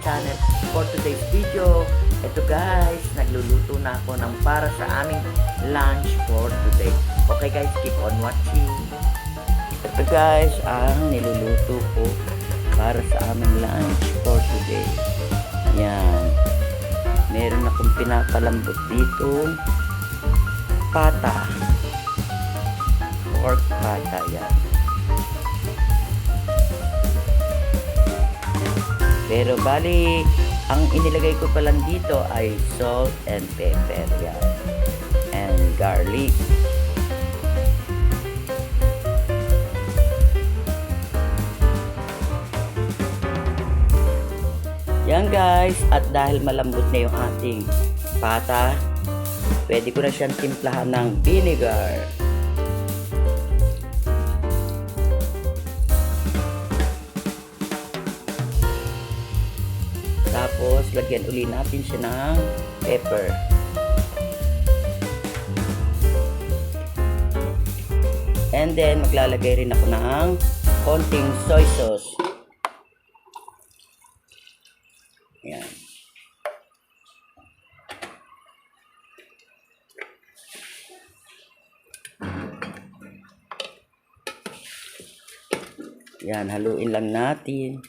channel for today's video. Ito guys, nagluluto na ako ng para sa aming lunch for today. Okay guys, keep on watching. Ito guys, ang niluluto ko para sa aming lunch for today. Yan. Meron akong pinapalambot dito. Pata. Pork pata yan. Pero bali, ang inilagay ko pa lang dito ay salt and pepper yan. And garlic. Yan guys, at dahil malambot na yung ating pata, pwede ko na siyang timplahan ng vinegar. Lagyan uli natin siya ng pepper. And then, maglalagay rin ako ng konting soy sauce. Yan. Yan, haluin lang natin.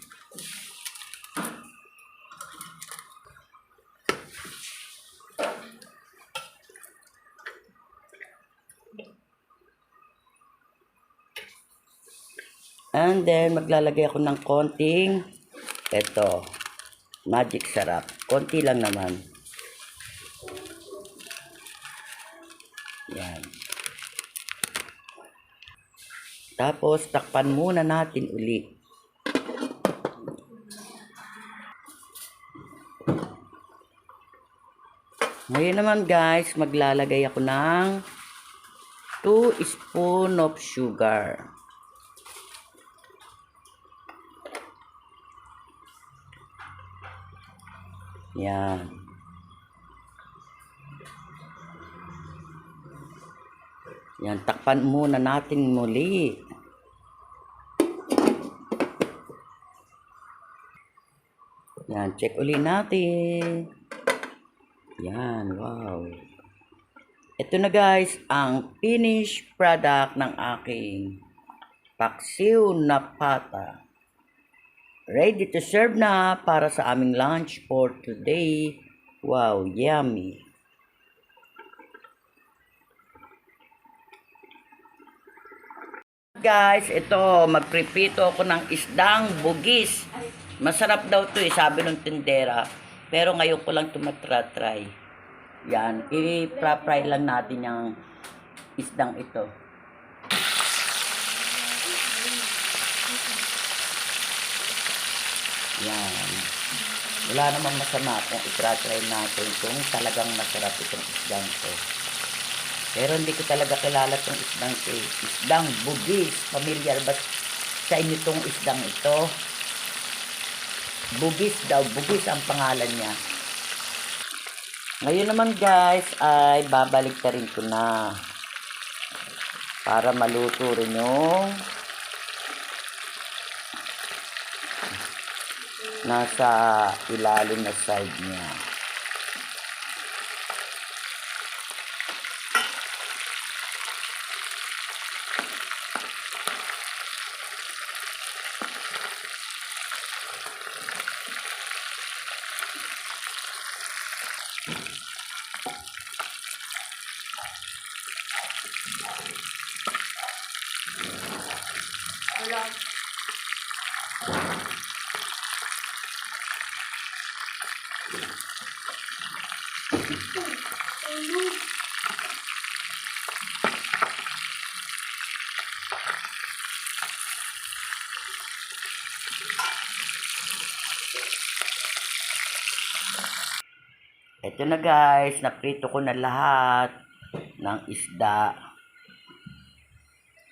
And then, maglalagay ako ng konting eto, magic sarap. Konti lang naman. Yan. Tapos, takpan muna natin uli. Ngayon naman guys, maglalagay ako ng 2 spoon of sugar. Yan. Yan, takpan muna natin muli. Yan, check uli natin. Yan, wow. Ito na guys, ang finished product ng aking paksiw na pata. Ready to serve na para sa aming lunch for today. Wow, yummy. Guys, ito, magprepito ako ng isdang bugis. Masarap daw to eh, sabi ng tindera. Pero ngayon ko lang tumatry. Yan, i-fry lang natin yung isdang ito. Yan. Wala namang masama kung itratry natin kung talagang masarap itong isdang to. Pero hindi ko talaga kilala itong isdang to. Isdang bugis. Familiar ba sa inyo itong isdang ito? Bugis daw. Bugis ang pangalan niya. Ngayon naman guys ay babalik na rin ko na para maluto rin yung nasa ilalim na side niya. Ito na guys, naprito ko na lahat ng isda.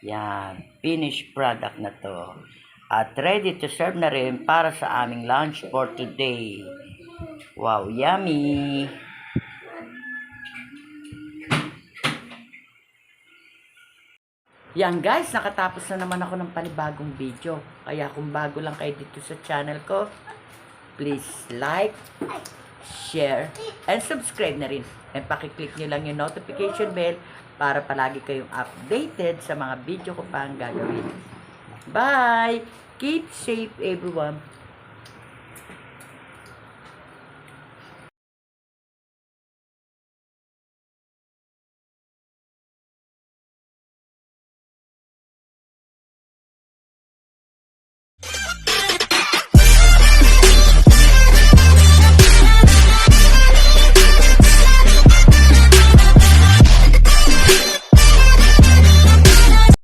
Yan, finished product na to. At ready to serve na rin para sa aming lunch for today. Wow, yummy! Yan guys, nakatapos na naman ako ng panibagong video. Kaya kung bago lang kayo dito sa channel ko, please like, share, and subscribe na rin. And pakiclick nyo lang yung notification bell para palagi kayong updated sa mga video ko pa ang gagawin. Bye! Keep safe everyone.